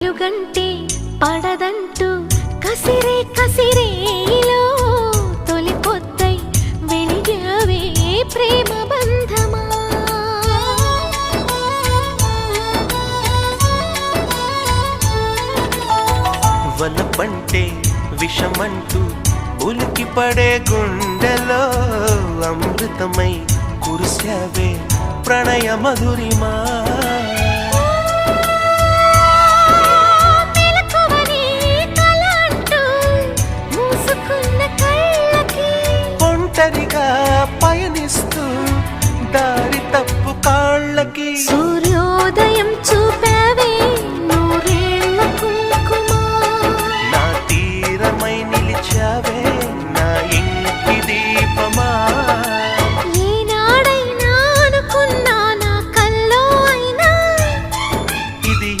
వెలుగంటే పడదంటూ కసిరే కసిరేలో తొలి పొద్దై వెలిగావే ప్రేమ బంధమా? వలపంటే విషమంటూ ఉలికి పడే గుండెలో అమృతమై కురిసావే ప్రణయ మధురిమా పయనిస్తూ దారి తప్పు కాళ్ళకి. సూర్యోదయం చూపావే నూరేళ్ళ అనుకున్నా నా కల్లో అయినా. ఇది